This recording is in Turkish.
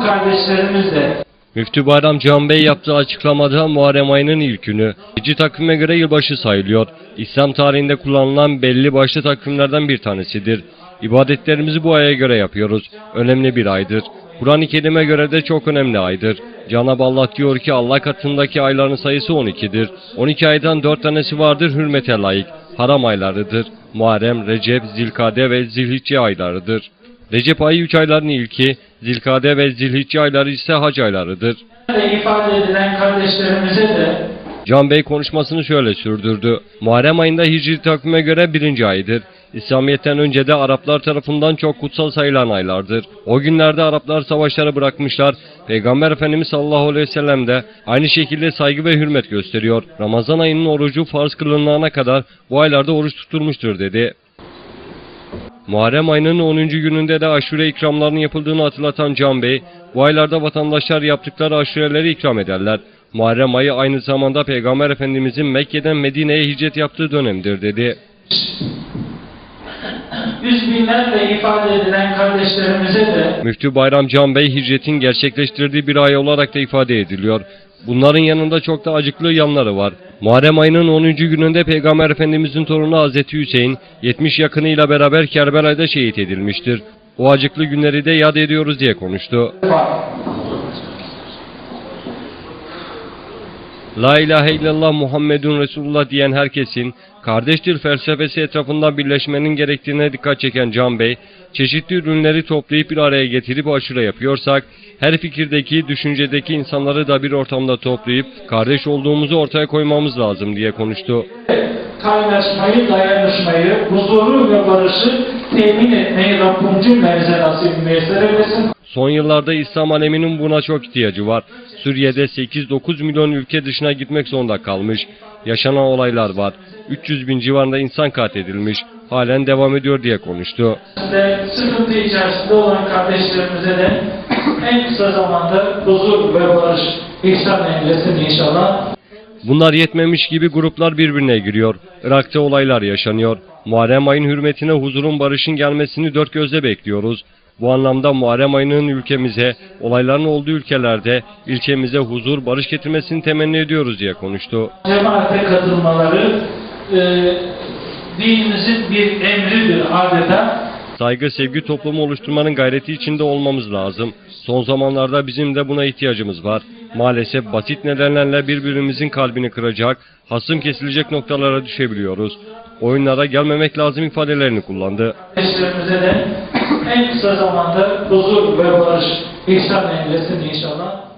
Müslüman kardeşlerimiz de Müftü Bayram Can Bey yaptığı açıklamada Muharrem ayının ilk günü. Hicri takvime göre yılbaşı sayılıyor. İslam tarihinde kullanılan belli başlı takvimlerden bir tanesidir. İbadetlerimizi bu aya göre yapıyoruz. Önemli bir aydır. Kur'an-ı Kerim'e göre de çok önemli aydır. Cenab-ı Allah diyor ki Allah katındaki ayların sayısı 12'dir. 12 aydan 4 tanesi vardır hürmete layık. Haram aylarıdır. Muharrem, Recep, Zilkade ve Zilhicce aylarıdır. Recep ayı 3 ayların ilki, Zilkade ve Zilhicce ayları ise hac aylarıdır. de ifade edilen kardeşlerimize de Can Bey konuşmasını şöyle sürdürdü. Muharrem ayında Hicri takvime göre birinci aydır. İslamiyet'ten önce de Araplar tarafından çok kutsal sayılan aylardır. O günlerde Araplar savaşları bırakmışlar. Peygamber Efendimiz sallallahu aleyhi ve sellem de aynı şekilde saygı ve hürmet gösteriyor. Ramazan ayının orucu farz kılınana kadar bu aylarda oruç tutulmuştur dedi. Muharrem ayının 10. gününde de aşure ikramlarının yapıldığını hatırlatan Can Bey, bu aylarda vatandaşlar yaptıkları aşureleri ikram ederler. Muharrem ayı aynı zamanda Peygamber Efendimizin Mekke'den Medine'ye hicret yaptığı dönemdir dedi. Yüz binlerle ifade edilen kardeşlerimize de Müftü Bayram Can Bey hicretin gerçekleştirdiği bir ay olarak da ifade ediliyor. Bunların yanında çok da acıklı yanları var. Muharrem ayının 10. gününde Peygamber Efendimizin torunu Hazreti Hüseyin 70 yakınıyla beraber Kerbela'da şehit edilmiştir. O acıklı günleri de yad ediyoruz diye konuştu. La ilahe illallah Muhammedun Resulullah diyen herkesin kardeştir felsefesi etrafında birleşmenin gerektiğine dikkat çeken Can Bey, çeşitli ürünleri toplayıp bir araya getirip aşure yapıyorsak, her fikirdeki, düşüncedeki insanları da bir ortamda toplayıp kardeş olduğumuzu ortaya koymamız lazım diye konuştu. Kaynaşmayı, dayanışmayı, huzuru ve barışı temin etmeyi Rabbim cümlemize nasip müyesser. Son yıllarda İslam aleminin buna çok ihtiyacı var. Suriye'de 8-9 milyon ülke dışına gitmek zorunda kalmış. Yaşanan olaylar var. 300 bin civarında insan katledilmiş. Halen devam ediyor diye konuştu. Ve sıkıntı içerisinde olan kardeşlerimize de en kısa zamanda huzur ve barış ihsan eylesin inşallah. Bunlar yetmemiş gibi gruplar birbirine giriyor. Irak'ta olaylar yaşanıyor. Muharrem ayın hürmetine huzurun barışın gelmesini dört gözle bekliyoruz. Bu anlamda Muharrem ayının ülkemize, olayların olduğu ülkelerde ilçemize huzur, barış getirmesini temenni ediyoruz diye konuştu. Cemaate katılmaları e, dinimizin bir emridir adeta. Saygı, sevgi toplumu oluşturmanın gayreti içinde olmamız lazım. Son zamanlarda bizim de buna ihtiyacımız var. Maalesef basit nedenlerle birbirimizin kalbini kıracak, hasım kesilecek noktalara düşebiliyoruz. Oyunlara gelmemek lazım ifadelerini kullandı. Kardeşlerimize de en kısa zamanda huzur ve barış ihsan eylesin inşallah.